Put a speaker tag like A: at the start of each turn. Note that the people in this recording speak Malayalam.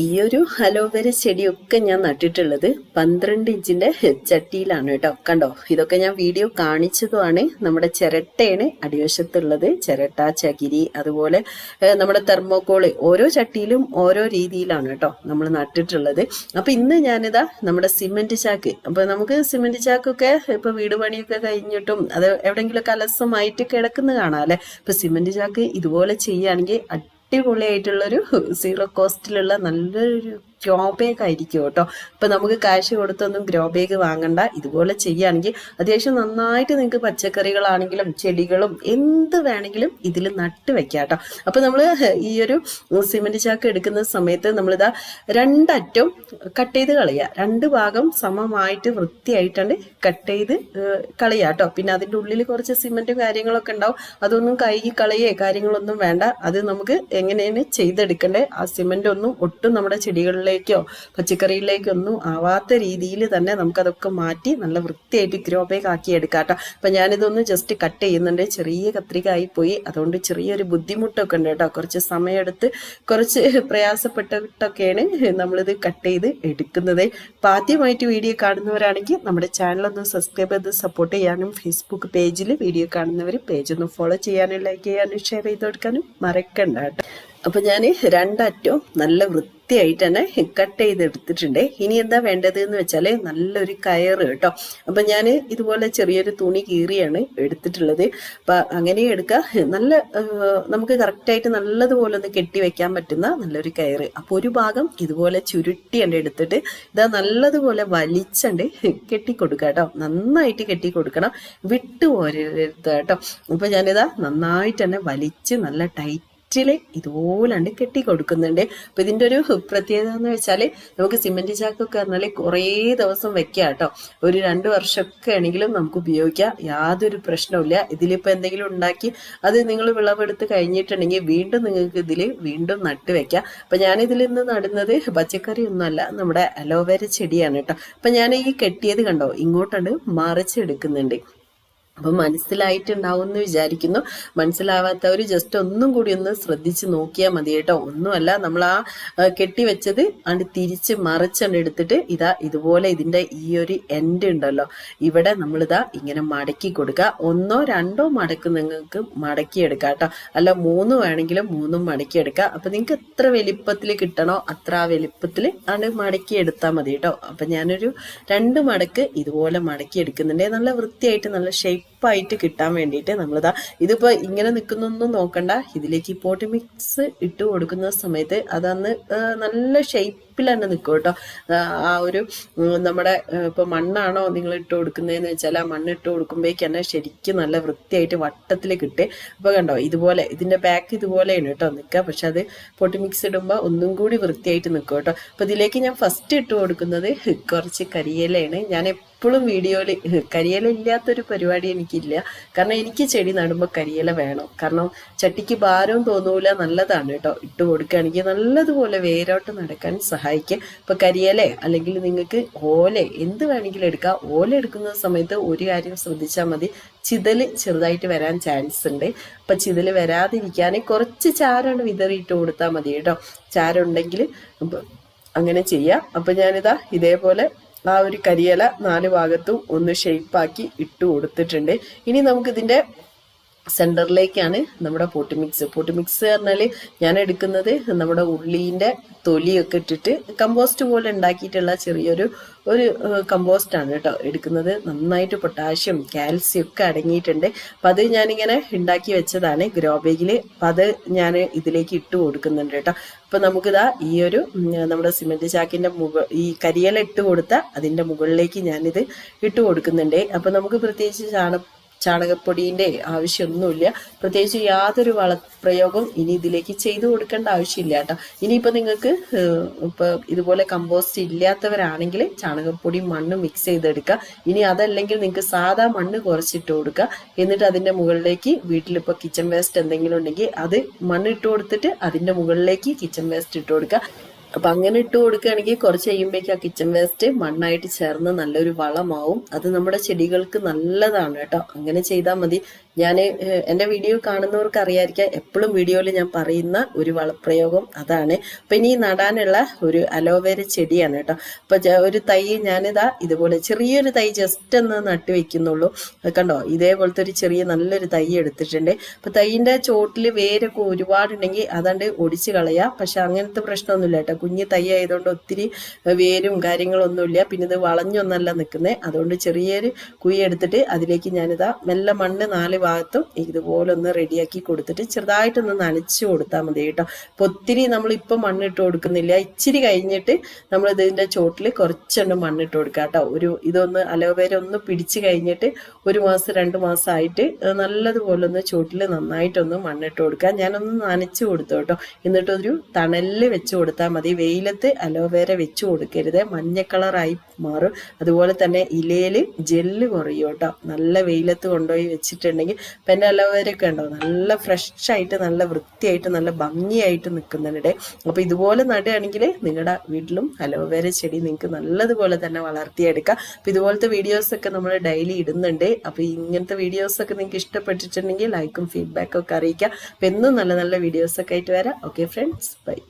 A: ഈ ഒരു അലോവേര ചെടിയൊക്കെ ഞാൻ നട്ടിട്ടുള്ളത് പന്ത്രണ്ട് ഇഞ്ചിന്റെ ചട്ടിയിലാണ് കേട്ടോ. കണ്ടോ? ഇതൊക്കെ ഞാൻ വീഡിയോ കാണിച്ചതുമാണ് നമ്മുടെ ചിരട്ടയാണ് അടിവശത്തുള്ളത്. ചിരട്ട ചകിരി അതുപോലെ നമ്മുടെ തെർമോക്കോൾ ഓരോ ചട്ടിയിലും ഓരോ രീതിയിലാണ് കേട്ടോ നമ്മൾ നട്ടിട്ടുള്ളത്. അപ്പൊ ഇന്ന് ഞാനിതാ നമ്മുടെ സിമെന്റ് ചാക്ക്. അപ്പൊ നമുക്ക് സിമെന്റ് ചാക്കൊക്കെ ഇപ്പൊ വീട് പണിയൊക്കെ കഴിഞ്ഞിട്ടും അത് എവിടെയെങ്കിലും അലസമായിട്ട് കിടക്കുന്ന കാണാം അല്ലെ? ഇപ്പൊ സിമെന്റ് ചാക്ക് ഇതുപോലെ ചെയ്യുകയാണെങ്കിൽ അടിപൊളിയായിട്ടുള്ളൊരു സീറോ കോസ്റ്റിലുള്ള നല്ലൊരു ഗ്രോ ബാഗ് ആയിരിക്കും കേട്ടോ. അപ്പൊ നമുക്ക് കാശ് കൊടുത്തൊന്നും ഗ്രോ ബാഗ് വാങ്ങണ്ട. ഇതുപോലെ ചെയ്യുകയാണെങ്കിൽ അത്യാവശ്യം നന്നായിട്ട് നിങ്ങൾക്ക് പച്ചക്കറികളാണെങ്കിലും ചെടികളും എന്ത് വേണമെങ്കിലും ഇതിൽ നട്ട് വെക്കാം കേട്ടോ. അപ്പൊ നമ്മൾ ഈ ഒരു സിമെന്റ് ചാക്ക് എടുക്കുന്ന സമയത്ത് നമ്മളിതാ രണ്ടറ്റം കട്ട് ചെയ്ത് കളയുക. രണ്ട് ഭാഗം സമമായിട്ട് വൃത്തിയായിട്ടാണ് കട്ട് ചെയ്ത് കളയുക കേട്ടോ. പിന്നെ അതിന്റെ ഉള്ളിൽ കുറച്ച് സിമെന്റും കാര്യങ്ങളൊക്കെ ഉണ്ടാവും. അതൊന്നും കൈ കളയേ കാര്യങ്ങളൊന്നും വേണ്ട. അത് നമുക്ക് എങ്ങനെയാണ് ചെയ്തെടുക്കണ്ടേ ആ സിമെന്റ് ഒന്നും ഒട്ടും നമ്മുടെ ചെടികളിലേക്കോ പച്ചക്കറിയിലേക്കോ ഒന്നും ആവാത്ത രീതിയിൽ തന്നെ നമുക്കതൊക്കെ മാറ്റി നല്ല വൃത്തിയായിട്ട് ഗ്രോ ബാഗ് ആക്കി എടുക്കാം കേട്ടോ അപ്പം ഞാനിതൊന്ന് ജസ്റ്റ് കട്ട് ചെയ്യുന്നുണ്ട്. ചെറിയ കത്രിക ആയിപ്പോയി പോയി. അതുകൊണ്ട് ചെറിയൊരു ബുദ്ധിമുട്ടൊക്കെ ഉണ്ട് കേട്ടോ. കുറച്ച് സമയമെടുത്ത് കുറച്ച് പ്രയാസപ്പെട്ടിട്ടൊക്കെയാണ് നമ്മളിത് കട്ട് ചെയ്ത് എടുക്കുന്നത്. അപ്പം ആദ്യമായിട്ട് വീഡിയോ കാണുന്നവരാണെങ്കിൽ നമ്മുടെ ചാനലൊന്ന് സബ്സ്ക്രൈബ് ചെയ്ത് സപ്പോർട്ട് ചെയ്യാനും ഫേസ്ബുക്ക് പേജിൽ വീഡിയോ കാണുന്നവർ പേജ് ഒന്ന് ഫോളോ ചെയ്യാനും ലൈക്ക് ചെയ്യാനും ഷെയർ ചെയ്ത് കൊടുക്കാനും മറക്കണ്ട കേട്ടോ. അപ്പൊ ഞാൻ രണ്ടറ്റവും നല്ല വൃത്തിയായിട്ട് തന്നെ കട്ട് ചെയ്ത് എടുത്തിട്ടുണ്ട് ഇനി എന്താ വേണ്ടത് എന്ന് വെച്ചാൽ നല്ലൊരു കയറ് കേട്ടോ. അപ്പൊ ഞാൻ ഇതുപോലെ ചെറിയൊരു തുണി കീറിയാണ് എടുത്തിട്ടുള്ളത്. അപ്പൊ അങ്ങനെ എടുക്ക. നല്ല നമുക്ക് കറക്റ്റായിട്ട് നല്ലതുപോലെ ഒന്ന് കെട്ടി വെക്കാൻ പറ്റുന്ന നല്ലൊരു കയറ് അപ്പൊ ഒരു ഭാഗം ഇതുപോലെ ചുരുട്ടിയണ്ട് എടുത്തിട്ട് ഇതാ നല്ലതുപോലെ വലിച്ചണ്ട് കെട്ടിക്കൊടുക്കുക കേട്ടോ. നന്നായിട്ട് കെട്ടി കൊടുക്കണം വിട്ടു പോരരുത് കേട്ടോ. അപ്പൊ ഞാനിതാ നന്നായിട്ട് തന്നെ വലിച്ച് നല്ല ടൈറ്റ് ിൽ ഇതുപോലാണ്ട് കെട്ടി കൊടുക്കുന്നുണ്ട് അപ്പൊ ഇതിന്റെ ഒരു പ്രത്യേകത എന്ന് വെച്ചാൽ നമുക്ക് സിമെന്റ് ചാക്കൊക്കെ പറഞ്ഞാൽ കുറേ ദിവസം വെക്കാം കേട്ടോ ഒരു രണ്ട് വർഷമൊക്കെ ആണെങ്കിലും നമുക്ക് ഉപയോഗിക്കാം. യാതൊരു പ്രശ്നവുമില്ല. ഇതിലിപ്പോ എന്തെങ്കിലും ഉണ്ടാക്കി അത് നിങ്ങൾ വിളവെടുത്ത് കഴിഞ്ഞിട്ടുണ്ടെങ്കിൽ വീണ്ടും നിങ്ങൾക്ക് ഇതിൽ വീണ്ടും നട്ട് വെക്കാം. അപ്പൊ ഞാൻ ഇതിൽ നിന്ന് നടുന്നത് പച്ചക്കറി ഒന്നുമല്ല നമ്മുടെ അലോവേര ചെടിയാണ് കേട്ടോ അപ്പൊ ഞാൻ ഈ കെട്ടിയത് കണ്ടോ? ഇങ്ങോട്ടാണ് മറിച്ചെടുക്കുന്നുണ്ട് അപ്പൊ മനസ്സിലായിട്ടുണ്ടാവും എന്ന് വിചാരിക്കുന്നു. മനസ്സിലാവാത്തവർ ജസ്റ്റ് ഒന്നും കൂടി ഒന്ന് ശ്രദ്ധിച്ച് നോക്കിയാൽ മതി കേട്ടോ. ഒന്നുമല്ല നമ്മൾ ആ കെട്ടിവെച്ചത് അണ്ട് തിരിച്ച് മറിച്ചണ്ട് എടുത്തിട്ട് ഇതാ ഇതുപോലെ ഇതിന്റെ ഈ ഒരു എൻഡ് ഉണ്ടല്ലോ. ഇവിടെ നമ്മൾ ഇതാ ഇങ്ങനെ മടക്കി കൊടുക്കുക ഒന്നോ രണ്ടോ മടക്ക് നിങ്ങൾക്ക് മടക്കി എടുക്കാം കേട്ടോ. അല്ല മൂന്ന് വേണമെങ്കിലും മൂന്നും മടക്കി എടുക്കുക അപ്പൊ നിങ്ങൾക്ക് എത്ര വലിപ്പത്തിൽ കിട്ടണോ അത്ര ആ വലിപ്പത്തിൽ ആണ് മടക്കി എടുത്താൽ മതി കേട്ടോ. അപ്പൊ ഞാനൊരു രണ്ട് മടക്ക് ഇതുപോലെ മടക്കി എടുക്കുന്നുണ്ട് നല്ല വൃത്തിയായിട്ട് നല്ല ഷേപ്പായിട്ട് കിട്ടാൻ വേണ്ടിയിട്ട് നമ്മളിതാ ഇതിപ്പോൾ ഇങ്ങനെ നിൽക്കുന്നൊന്നും നോക്കണ്ട. ഇതിലേക്ക് പോട്ടി മിക്സ് ഇട്ട് കൊടുക്കുന്ന സമയത്ത് അതന്ന് നല്ല നല്ല ഷേപ്പിൽ തന്നെ നിൽക്കും കേട്ടോ. ആ, ഒരു നമ്മുടെ ഇപ്പോൾ ഇപ്പൊ മണ്ണാണോ നിങ്ങൾ ഇട്ട് കൊടുക്കുന്നതെന്ന് വെച്ചാൽ ആ മണ്ണ് ഇട്ട് കൊടുക്കുമ്പോഴേക്ക് തന്നെ ശരിക്കും നല്ല വൃത്തിയായിട്ട് വട്ടത്തിൽ കിട്ടി. അപ്പൊ കണ്ടോ ഇതുപോലെ ഇതിന്റെ ബാക്ക് ഇതുപോലെയാണ് കേട്ടോ നിൽക്കുക. പക്ഷെ അത് പൊട്ടി മിക്സ് ഇടുമ്പോൾ ഒന്നും കൂടി വൃത്തിയായിട്ട് നിൽക്കും കേട്ടോ. അപ്പൊ ഇതിലേക്ക് ഞാൻ ഫസ്റ്റ് ഇട്ട് കൊടുക്കുന്നത് കുറച്ച് കരിയിലയാണ്. ഞാൻ എപ്പോഴും വീഡിയോയിൽ കരിയില ഇല്ലാത്തൊരു പരിപാടി എനിക്കില്ല. കാരണം എനിക്ക് ചെടി നടുമ്പോൾ കരിയില വേണം. കാരണം ചട്ടിക്ക് ഭാരവും തോന്നൂല നല്ലതാണ് കേട്ടോ. ഇട്ട് കൊടുക്കുകയാണെങ്കിൽ നല്ലതുപോലെ വേരോട്ട് നടക്കാൻ സഹായിക്കും ഇപ്പൊ കരിയലേ അല്ലെങ്കിൽ നിങ്ങൾക്ക് ഓല എന്ത് വേണമെങ്കിലും എടുക്കാം. ഓല എടുക്കുന്ന സമയത്ത് ഒരു കാര്യം ശ്രദ്ധിച്ചാൽ മതി. ചിതൽ ചെറുതായിട്ട് വരാൻ ചാൻസ് ഉണ്ട്. അപ്പം ചിതൽ വരാതിരിക്കാൻ കുറച്ച് ചാരമാണ് വിതറിയിട്ട് കൊടുത്താൽ മതി കേട്ടോ. ചാരുണ്ടെങ്കിൽ അങ്ങനെ ചെയ്യാം. അപ്പം ഞാനിതാ ഇതേപോലെ ആ ഒരു കരിയില നാല് ഭാഗത്തും ഒന്ന് ഷേപ്പാക്കി ഇട്ട് കൊടുത്തിട്ടുണ്ട്. ഇനി നമുക്കിതിന്റെ സെന്ററിലേക്കാണ് നമ്മുടെ പോട്ടി മിക്സ് പോട്ടി മിക്സ് പറഞ്ഞാൽ ഞാൻ എടുക്കുന്നത് നമ്മുടെ ഉള്ളീന്റെ തൊലിയൊക്കെ ഇട്ടിട്ട് കമ്പോസ്റ്റ് പോലെ ഉണ്ടാക്കിയിട്ടുള്ള ചെറിയൊരു ഒരു കമ്പോസ്റ്റ് ആണ് കേട്ടോ എടുക്കുന്നത്. നന്നായിട്ട് പൊട്ടാഷ്യം കാൽസ്യം ഒക്കെ അടങ്ങിയിട്ടുണ്ട്. അപ്പം അത് ഞാനിങ്ങനെ ഉണ്ടാക്കി വെച്ചതാണ് ഗ്രോ ബാഗിൽ അപ്പം അത് ഞാൻ ഇതിലേക്ക് ഇട്ട് കൊടുക്കുന്നുണ്ട് കേട്ടോ. അപ്പം നമുക്കിതാ ഈ ഒരു നമ്മുടെ സിമെന്റ് ചാക്കിന്റെ മുകൾ ഈ കരിയില ഇട്ട് കൊടുത്ത അതിന്റെ മുകളിലേക്ക് ഞാനിത് ഇട്ട് കൊടുക്കുന്നുണ്ട്. അപ്പം നമുക്ക് പ്രത്യേകിച്ച് ചാണ ചാണകപ്പൊടിന്റെ ആവശ്യമൊന്നുമില്ല. പ്രത്യേകിച്ച് യാതൊരു വള പ്രയോഗം ഇനി ഇതിലേക്ക് ചെയ്തു കൊടുക്കേണ്ട ആവശ്യമില്ല കേട്ടോ. ഇനിയിപ്പോൾ നിങ്ങൾക്ക് ഇപ്പോൾ ഇതുപോലെ കമ്പോസ്റ്റ് ഇല്ലാത്തവരാണെങ്കിൽ ചാണകപ്പൊടി മണ്ണ് മിക്സ് ചെയ്തെടുക്കുക. ഇനി അതല്ലെങ്കിൽ നിങ്ങൾക്ക് സാധാ മണ്ണ് കുറച്ചിട്ട് കൊടുക്കുക. എന്നിട്ട് അതിന്റെ മുകളിലേക്ക് വീട്ടിലിപ്പോൾ കിച്ചൺ വേസ്റ്റ് എന്തെങ്കിലും ഉണ്ടെങ്കിൽ അത് മണ്ണ് ഇട്ട് കൊടുത്തിട്ട് അതിന്റെ മുകളിലേക്ക് കിച്ചൺ വേസ്റ്റ് ഇട്ട് കൊടുക്കുക. അപ്പൊ അങ്ങനെ ഇട്ട് കൊടുക്കുകയാണെങ്കിൽ കുറച്ച് കഴിയുമ്പോഴേക്ക് ആ കിച്ചൺ വേസ്റ്റ് മണ്ണായിട്ട് ചേർന്ന് നല്ലൊരു വളമാവും. അത് നമ്മുടെ ചെടികൾക്ക് നല്ലതാണ് കേട്ടോ. അങ്ങനെ ചെയ്താൽ മതി. ഞാൻ എന്റെ വീഡിയോ കാണുന്നവർക്ക് അറിയാതിരിക്കാം എപ്പോഴും വീഡിയോയിൽ ഞാൻ പറയുന്ന ഒരു വളപ്രയോഗം അതാണ്. അപ്പൊ ഇനി നടാനുള്ള ഒരു അലോവേര ചെടിയാണ് കേട്ടോ. അപ്പൊ ഒരു തൈ ഞാനിതാ ഇതുപോലെ ചെറിയൊരു തൈ ജസ്റ്റ് ഒന്ന് നട്ടു വെക്കുന്നുള്ളൂ. കണ്ടോ? ഇതേപോലത്തെ ഒരു ചെറിയ നല്ലൊരു തൈ എടുത്തിട്ടുണ്ട്. അപ്പൊ തൈയിന്റെ ചോട്ടിൽ വേരൊക്കെ ഒരുപാടുണ്ടെങ്കിൽ അതാണ്ട് ഒടിച്ച് കളയാ. പക്ഷെ അങ്ങനത്തെ പ്രശ്നമൊന്നുമില്ല കേട്ടോ. കുഞ്ഞ് തൈ ആയതുകൊണ്ട് ഒത്തിരി വേരും കാര്യങ്ങളൊന്നുമില്ല. പിന്നെ ഇത് വളഞ്ഞൊന്നല്ല നിൽക്കുന്നത് അതുകൊണ്ട് ചെറിയൊരു കുഴി എടുത്തിട്ട് അതിലേക്ക് ഞാനിതാ മെല്ല മണ്ണ് നാല് ഭാഗത്തും ഇതുപോലെ ഒന്ന് റെഡിയാക്കി കൊടുത്തിട്ട് ചെറുതായിട്ടൊന്ന് നനച്ചു കൊടുത്താൽ മതി കേട്ടോ. അപ്പൊ ഒത്തിരി നമ്മൾ ഇപ്പം മണ്ണിട്ട് കൊടുക്കുന്നില്ല. ഇച്ചിരി കഴിഞ്ഞിട്ട് നമ്മൾ ഇതിന്റെ ചോട്ടിൽ കുറച്ചെണ്ണം മണ്ണിട്ട് കൊടുക്കുക കേട്ടോ. ഒരു ഇതൊന്ന് അലോവേര ഒന്ന് പിടിച്ചു കഴിഞ്ഞിട്ട് ഒരു മാസം രണ്ട് മാസമായിട്ട് നല്ലതുപോലെ ഒന്ന് ചോട്ടിൽ നന്നായിട്ടൊന്ന് മണ്ണിട്ട് കൊടുക്കുക ഞാനൊന്ന് നനച്ചു കൊടുത്തു കേട്ടോ. എന്നിട്ടൊരു തണലിൽ വെച്ച് കൊടുത്താൽ മതി. വെയിലത്ത് അലോവേര വെച്ച് കൊടുക്കരുത്. മഞ്ഞ കളറായി മാറും. അതുപോലെ തന്നെ ഇലയിൽ ജെല്ല് കുറയും കേട്ടോ. നല്ല വെയിലത്ത് കൊണ്ടുപോയി വെച്ചിട്ടുണ്ടെങ്കിൽ പിന്നെ അലോവേര ഒക്കെ ഉണ്ടോ? നല്ല ഫ്രഷ് ആയിട്ട് നല്ല വൃത്തിയായിട്ട് നല്ല ഭംഗിയായിട്ട് നിൽക്കുന്നുണ്ട്. അപ്പോൾ ഇതുപോലെ നടുകയാണെങ്കിൽ നിങ്ങളുടെ വീട്ടിലും അലോവേര ചെടി നിങ്ങൾക്ക് നല്ലതുപോലെ തന്നെ വളർത്തിയെടുക്കാം. അപ്പം ഇതുപോലത്തെ വീഡിയോസ് ഒക്കെ നമ്മൾ ഡെയിലി ഇടുന്നുണ്ട്. അപ്പോൾ ഇങ്ങനത്തെ വീഡിയോസ് ഒക്കെ നിങ്ങൾക്ക് ഇഷ്ടപ്പെട്ടിട്ടുണ്ടെങ്കിൽ ലൈക്കും ഫീഡ്ബാക്കും ഒക്കെ അറിയിക്കാം. അപ്പം എന്നും നല്ല നല്ല വീഡിയോസ് ഒക്കെ ആയിട്ട് വരാം. Okay friends bye